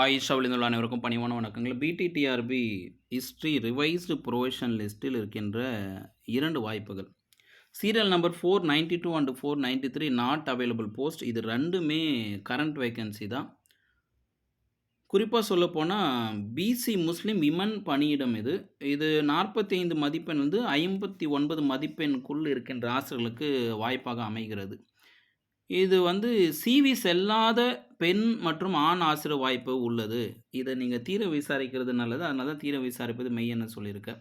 ஆயிஷாவில் விழுந்துள்ள அனைவருக்கும் பணிவான வணக்கங்கள். பிடிடிஆர்பி ஹிஸ்ட்ரி ரிவைஸ்டு ப்ரொவிஷன் லிஸ்ட்டில் இருக்கின்ற இரண்டு வாய்ப்புகள். Serial number four ninety two and four ninety three not available post இது ரெண்டுமே கரண்ட் வேக்கன்சி தான். குறிப்பாக சொல்லப்போனால் பிசி முஸ்லீம் விமன் பணியிடம் இது. இது நாற்பத்தி ஐந்து மதிப்பெண் வந்து ஐம்பத்தி ஒன்பது மதிப்பெண்குள் இருக்கின்ற ஆசிரியர்களுக்கு வாய்ப்பாக அமைகிறது. இது வந்து சிவி செல்லாத பெண் மற்றும் ஆண் ஆசிரியர் வாய்ப்பு உள்ளது. இதை நீங்கள் தீர விசாரிக்கிறது நல்லது. அதனால தான் தீர விசாரிப்பது மெய்யன்னு சொல்லியிருக்கேன்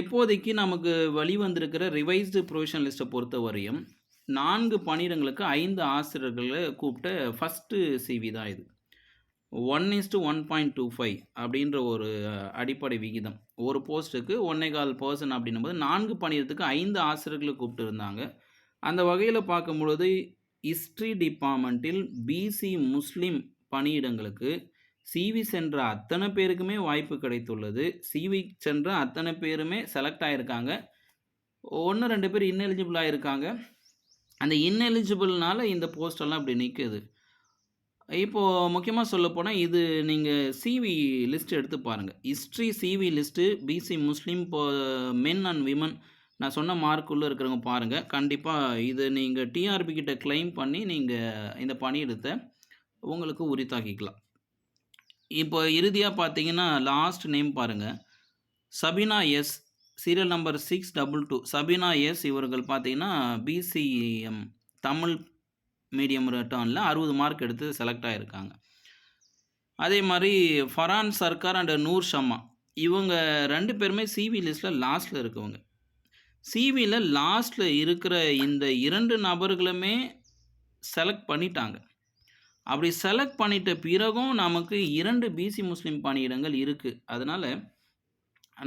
இப்போதைக்கு நமக்கு வெளிவந்திருக்கிற ரிவைஸ்டு ப்ரொவிஷன் லிஸ்ட்டை பொறுத்த வரையும் நான்கு பணியிடங்களுக்கு ஐந்து ஆசிரியர்களை கூப்பிட்ட ஃபஸ்ட்டு சிவி தான் இது. One is to one point two five அப்படின்ற ஒரு அடிப்படை விகிதம். ஒரு போஸ்ட்டுக்கு ஒன்னே கால் பர்சன் அப்படின்னும் போது நான்கு பணியிடத்துக்கு ஐந்து ஆசிரியர்களை கூப்பிட்டு இருந்தாங்க அந்த வகையில் பார்க்கும் பொழுது ஹிஸ்ட்ரி டிபார்ட்மெண்ட்டில் பிசி முஸ்லீம் பணியிடங்களுக்கு சிவி சென்ற அத்தனை பேருக்குமே வாய்ப்பு கிடைத்துள்ளது. சிவி சென்ற அத்தனை பேருமே செலக்ட் ஆகியிருக்காங்க ஒன்று ரெண்டு பேர் இன்எலிஜிபிளாக இருக்காங்க அந்த இன்எலிஜிபிள்னால இந்த போஸ்டெல்லாம் இப்படி நிற்குது இப்போது முக்கியமாக சொல்லப்போனால் இது நீங்கள் சிவி லிஸ்ட் எடுத்து பாருங்கள் history CV list BC Muslim men and women நான் சொன்ன மார்க்குள்ளே இருக்கிறவங்க பாருங்கள் கண்டிப்பாக இது நீங்கள் டிஆர்பி கிட்ட கிளைம் பண்ணி நீங்கள் இந்த பணியிடத்தை உங்களுக்கு உரித்தாக்கிக்கலாம். இப்போ இறுதியாக பார்த்தீங்கன்னா லாஸ்ட் நேம் பாருங்கள் Sabina S serial number six double two Sabina S இவர்கள் பார்த்தீங்கன்னா பிசிஎம் தமிழ் மீடியம் ரிட்டர்னில் அறுபது மார்க் எடுத்து செலக்ட் ஆகியிருக்காங்க அதே மாதிரி ஃபரான் சர்க்கார் அண்ட் நூர் ஷம்மா இவங்க ரெண்டு பேருமே சிவி லிஸ்ட்டில் லாஸ்ட்டில் இருக்கவங்க. சிவியில் லாஸ்ட்டில் இருக்கிற இந்த இரண்டு நபர்களுமே செலக்ட் பண்ணிட்டாங்க. அப்படி செலக்ட் பண்ணிட்ட பிறகும் நமக்கு இரண்டு பிசி முஸ்லீம் பணியிடங்கள் இருக்குது அதனால்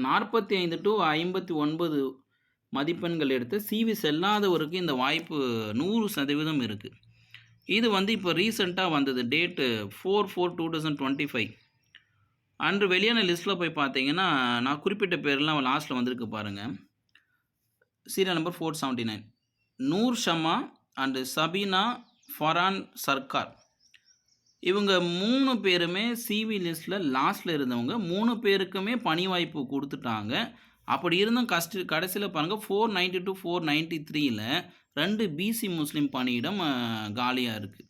நாற்பத்தி ஐந்து டு ஐம்பத்தி ஒன்பது மதிப்பெண்கள் எடுத்து சிவி செல்லாதவருக்கு இந்த வாய்ப்பு நூறு சதவீதம் இருக்குது இது வந்து இப்போ ரீசெண்டாக வந்தது. Date four four two thousand twenty five அன்று வெளியான லிஸ்ட்டில் போய் பார்த்தீங்கன்னா நான் குறிப்பிட்ட பேர்லாம் லாஸ்ட்டில் வந்திருக்கு பாருங்கள் serial number four seventy nine Noor Shama and Sabina Farhan Sarkar இவங்க மூணு பேருமே சிவி லிஸ்ட்டில் லாஸ்ட்டில் இருந்தவங்க. மூணு பேருக்குமே பணி வாய்ப்பு கொடுத்துட்டாங்க. அப்படி இருந்தும் கஷ்ட கடைசியில் பாருங்கள் four ninety two four ninety த்ரீயில் ரெண்டு பிசி முஸ்லீம் பணியிடம் காலியாக இருக்குது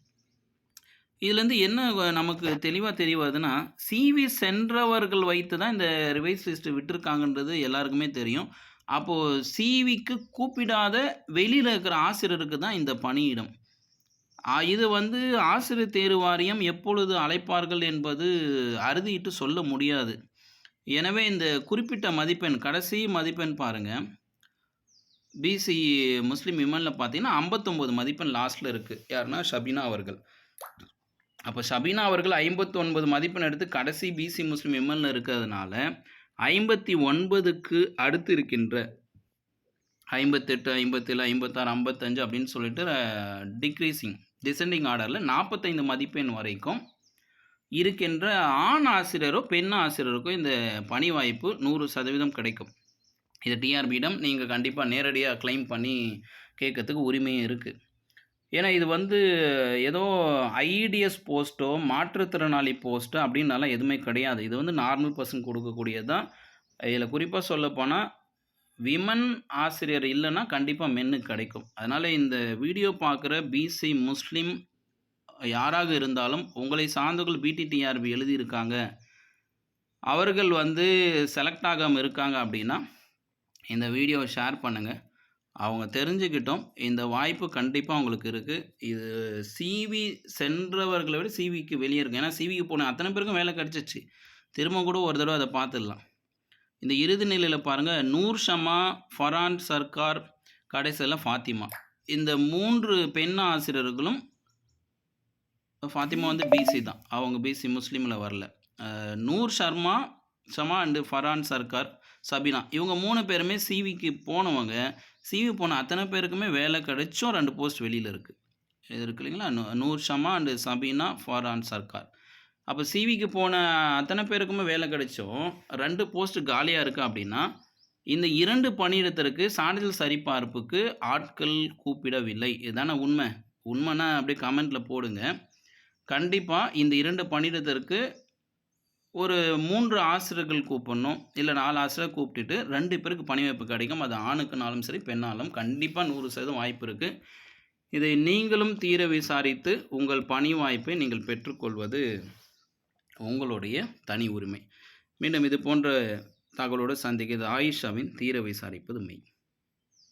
இதுலேருந்து என்ன நமக்கு தெளிவாக தெரிய வருதுன்னா சிவி சென்றவர்கள் வைத்து தான் இந்த ரிவைஸ் லிஸ்ட்டு விட்டுருக்காங்கன்றது எல்லாருக்குமே தெரியும். அப்போது சிவிக்கு கூப்பிடாத வெளியில் இருக்கிற ஆசிரியருக்கு தான் இந்த பணியிடம். இது வந்து ஆசிரியர் தேர்வு வாரியம் எப்பொழுது அழைப்பார்கள் என்பது அறுதியிட்டு சொல்ல முடியாது. எனவே இந்த குறிப்பிட்ட மதிப்பெண் கடைசி மதிப்பெண் பாருங்கள் பிசி முஸ்லீம் விமனில் பார்த்தீங்கன்னா ஐம்பத்தொம்போது மதிப்பெண் லாஸ்ட்டில் இருக்குது யாருன்னா ஷபினா அவர்கள். அப்போ ஷபினா அவர்கள் ஐம்பத்தொன்பது மதிப்பெண் எடுத்து கடைசி பிசி முஸ்லீம் விமனில் இருக்கிறதுனால ஐம்பத்தி ஒன்பதுக்கு அடுத்து இருக்கின்ற ஐம்பத்தெட்டு ஐம்பத்தேழு ஐம்பத்தாறு ஐம்பத்தஞ்சு அப்படின்னு சொல்லிட்டு டிக்ரீசிங் டிசெண்டிங் ஆர்டரில் நாற்பத்தைந்து மதிப்பெண் வரைக்கும் இருக்கின்ற ஆண் ஆசிரியரோ பெண் ஆசிரியருக்கோ இந்த பணி வாய்ப்பு நூறு சதவீதம் கிடைக்கும். இது டிஆர்பியிடம் நீங்கள் கண்டிப்பாக நேரடியாக க்ளைம் பண்ணி கேட்கறதுக்கு உரிமையும் இருக்குது ஏன்னா இது வந்து ஏதோ ஐடிஎஸ் போஸ்ட்டோ மாற்றுத்திறனாளி போஸ்ட்டோ அப்படின்னாலாம் எதுவுமே கிடையாது. இது வந்து நார்மல் பர்சன் கொடுக்கக்கூடியது தான். இதில் குறிப்பாக சொல்லப்போனால் விமன் ஆசிரியர் இல்லைன்னா கண்டிப்பாக மென்னு கிடைக்கும். அதனால் இந்த வீடியோ பார்க்குற பிசி முஸ்லீம் யாராக இருந்தாலும் உங்களை சார்ந்தவர்கள் பிடிடிஆர்பி எழுதியிருக்காங்க. அவர்கள் வந்து செலக்ட் ஆகாமல் இருக்காங்க அப்படின்னா இந்த வீடியோவை ஷேர் பண்ணுங்கள் அவங்க தெரிஞ்சுக்கிட்டோம். இந்த வாய்ப்பு கண்டிப்பாக அவங்களுக்கு இருக்குது இது சிவி சென்றவர்களை விட சிவிக்கு வெளியே இருக்கும் ஏன்னா சிவிக்கு போன அத்தனை பேருக்கும் வேலை கிடச்சிச்சு திரும்ப கூட ஒரு தடவை அதை பார்த்துடலாம். இந்த இறுதி நிலையில் பாருங்கள் நூர் ஷமா ஃபரான் சர்க்கார் கடைசியில் ஃபாத்திமா. இந்த மூன்று பெண் ஆசிரியர்களும் ஃபாத்திமா வந்து பிசி தான். அவங்க பிசி முஸ்லீமில் வரல. நூர் ஷர்மா ஷமா அண்டு ஃபரான் சர்க்கார் சபினா. இவங்க மூணு பேருமே சிவிக்கு போனவங்க. சிவி போன அத்தனை பேருக்குமே வேலை கிடைச்சும் ரெண்டு போஸ்ட் வெளியில் இருக்குது இது இருக்கு இல்லைங்களா? நூ- நூர் ஷமா அண்டு சபீனா ஃபரான் சர்க்கார் அப்போ சிவிக்கு போன அத்தனை பேருக்குமே வேலை கிடைச்சும் ரெண்டு போஸ்ட் காலியாக இருக்குது அப்படின்னா இந்த இரண்டு பணியிடத்திற்கு சான்றிதழ் சரிபார்ப்புக்கு ஆட்கள் கூப்பிடவில்லை. இதுதானே உண்மை? உண்மைன்னா அப்படியே கமெண்ட்டில் போடுங்க. கண்டிப்பாக இந்த இரண்டு பணியிடத்திற்கு ஒரு மூன்று ஆசிரியர்கள் கூப்பிடணும். இல்லை நாலு ஆசிரியர் கூப்பிட்டுட்டு ரெண்டு பேருக்கு பணி வாய்ப்பு கிடைக்கும். அது ஆணுக்குனாலும் சரி பெண்ணாலும் கண்டிப்பாக நூறு சதவீதம் வாய்ப்பு இருக்குது இதை நீங்களும் தீர விசாரித்து உங்கள் பணி வாய்ப்பை நீங்கள் பெற்றுக்கொள்வது உங்களுடைய தனி உரிமை. மீண்டும் இது போன்ற தகவலோடு சந்திக்கிறது ஆயிஷாவின் தீர விசாரிப்பது மெய்.